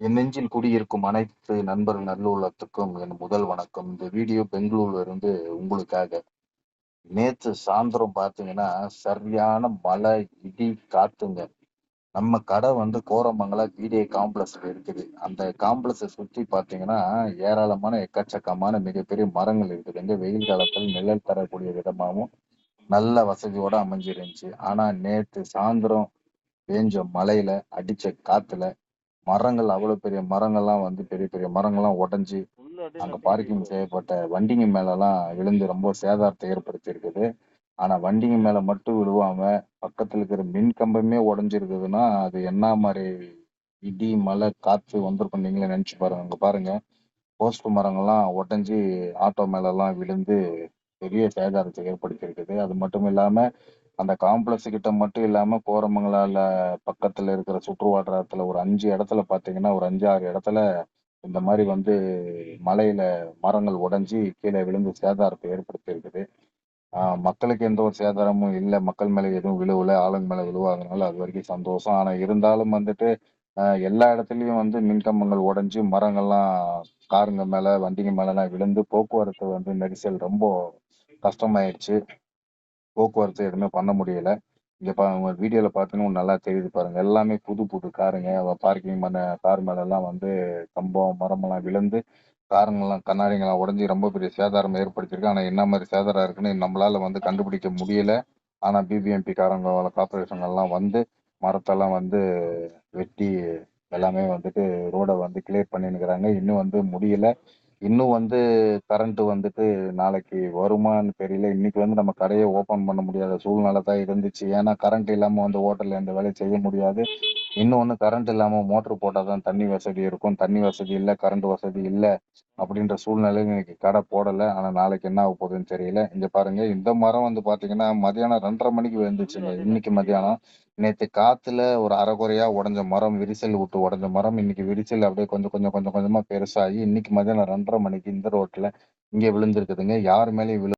என் நெஞ்சில் குடியிருக்கும் அனைத்து நண்பர் நல்லுள்ளத்துக்கும் என் முதல் வணக்கம். இந்த வீடியோ பெங்களூர்ல இருந்து உங்களுக்காக. நேற்று சாயந்தரம் பார்த்தீங்கன்னா சரியான மழை இடி காத்துங்க. நம்ம கடை வந்து கோரமங்கல பிடிஏ காம்ப்ளெக்ஸ்ல இருக்குது. அந்த காம்ப்ளெக்ஸை சுத்தி பார்த்தீங்கன்னா ஏராளமான எக்கச்சக்கமான மிகப்பெரிய மரங்கள் இருக்குது எங்க வெயில் காலத்தில் நிழல் தரக்கூடிய விதமாகவும் நல்ல வசதியோட அமைஞ்சிருந்துச்சு. ஆனா நேற்று சாயந்தரம் பேஞ்ச மழையில அடிச்ச காத்துல மரங்கள் அவ்வளவு பெரிய மரங்கள்லாம் வந்து பெரிய பெரிய மரங்கள்லாம் உடைஞ்சு அங்க பார்க்கிங் செய்யப்பட்ட வண்டிங்க மேல எல்லாம் விழுந்து ரொம்ப சேதாரத்தை ஏற்படுத்தி இருக்குது. ஆனா வண்டிங்க மேல மட்டும் விழுவாம பக்கத்துல இருக்கிற மின் கம்பமே உடைஞ்சிருக்குதுன்னா அது என்ன மாதிரி இடி மழை காத்து வந்திருக்கும் நீங்களே நினைச்சு பாருங்க அங்க பாருங்க. போஸ்ட் மரங்கள்லாம் உடைஞ்சு ஆட்டோ மேல எல்லாம் விழுந்து பெரிய சேதாரத்தை ஏற்படுத்தி இருக்குது. அது மட்டும் இல்லாம அந்த காம்ப்ளெக்ஸ் கிட்ட மட்டும் இல்லாம கோரமங்கலால பக்கத்துல இருக்கிற சுற்று வட்டாரத்துல ஒரு அஞ்சு இடத்துல பாத்தீங்கன்னா ஒரு அஞ்சு ஆறு இடத்துல இந்த மாதிரி வந்து மலையில மரங்கள் உடஞ்சி கீழே விழுந்து சேதாரத்தை ஏற்படுத்தி இருக்குது. மக்களுக்கு எந்த ஒரு சேதாரமும் இல்லை. மக்கள் மேலே எதுவும் விழுவல. ஆளுங்க மேலே விழுவாதனால அது வரைக்கும் சந்தோஷம். ஆனால் இருந்தாலும் வந்துட்டு எல்லா இடத்துலையும் வந்து மின்கம்பங்கள் உடஞ்சி மரங்கள்லாம் காருங்க மேலே வண்டிங்க மேல விழுந்து போக்குவரத்து வந்து நெரிசல் ரொம்ப கஷ்டமாயிடுச்சு போக்குவரத்து எதுவுமே பண்ண முடியல. இங்க பாருங்க வீடியோல பார்த்தீங்கன்னா நல்லா தெரியுது பாருங்க. எல்லாமே புது புது காருங்க பார்க்கிங் பண்ண கார் மேல எல்லாம் வந்து கம்பம் மரமெல்லாம் விழுந்து காருங்கெல்லாம் கண்ணாடிங்கெல்லாம் உடஞ்சி ரொம்ப பெரிய சேதாரம் ஏற்படுத்தியிருக்கு. ஆனா என்ன மாதிரி சேதாரம் இருக்குன்னு நம்மளால வந்து கண்டுபிடிக்க முடியல. ஆனா பிபிஎம்பி காரங்க கார்பரேஷன்கள்லாம் வந்து மரத்தெல்லாம் வந்து வெட்டி எல்லாமே வந்துட்டு ரோடை வந்து கிளியர் பண்ணிருக்கிறாங்க இன்னும் வந்து முடியல. இன்னும் வந்து கரண்ட் வந்துட்டு நாளைக்கு வருமான்னு தெரியல. இன்னைக்கு வந்து நம்ம கடையை ஓபன் பண்ண முடியாத சூழ்நிலை தான் இருந்துச்சு. ஏன்னா கரண்ட் இல்லாம வந்து ஹோட்டல்ல எந்த வேலையும் செய்ய முடியாது. இன்னொன்னு கரண்ட் இல்லாம மோட்டர் போட்டாதான் தண்ணி வசதி இருக்கும். தண்ணி வசதி இல்லை கரண்ட் வசதி இல்லை அப்படின்ற சூழ்நிலையில் இன்னைக்கு கடை போடலை. ஆனால் நாளைக்கு என்ன ஆக போகுதுன்னு தெரியல. இங்கே பாருங்க இந்த மரம் வந்து பார்த்தீங்கன்னா மதியானம் ரெண்டரை மணிக்கு விழுந்துச்சுங்க. இன்னைக்கு மதியானம். நேற்று காற்றுல ஒரு அரைகுறையா உடஞ்ச மரம் விரிசல் விட்டு உடஞ்ச மரம். இன்னைக்கு விரிசல் அப்படியே கொஞ்சம் கொஞ்சம் கொஞ்சம் கொஞ்சமாக பெருசாகி இன்னைக்கு மதியானம் ரெண்டரை மணிக்கு இந்த ரோட்டில் இங்கே விழுந்திருக்குதுங்க. யார் மேலேயும் விழு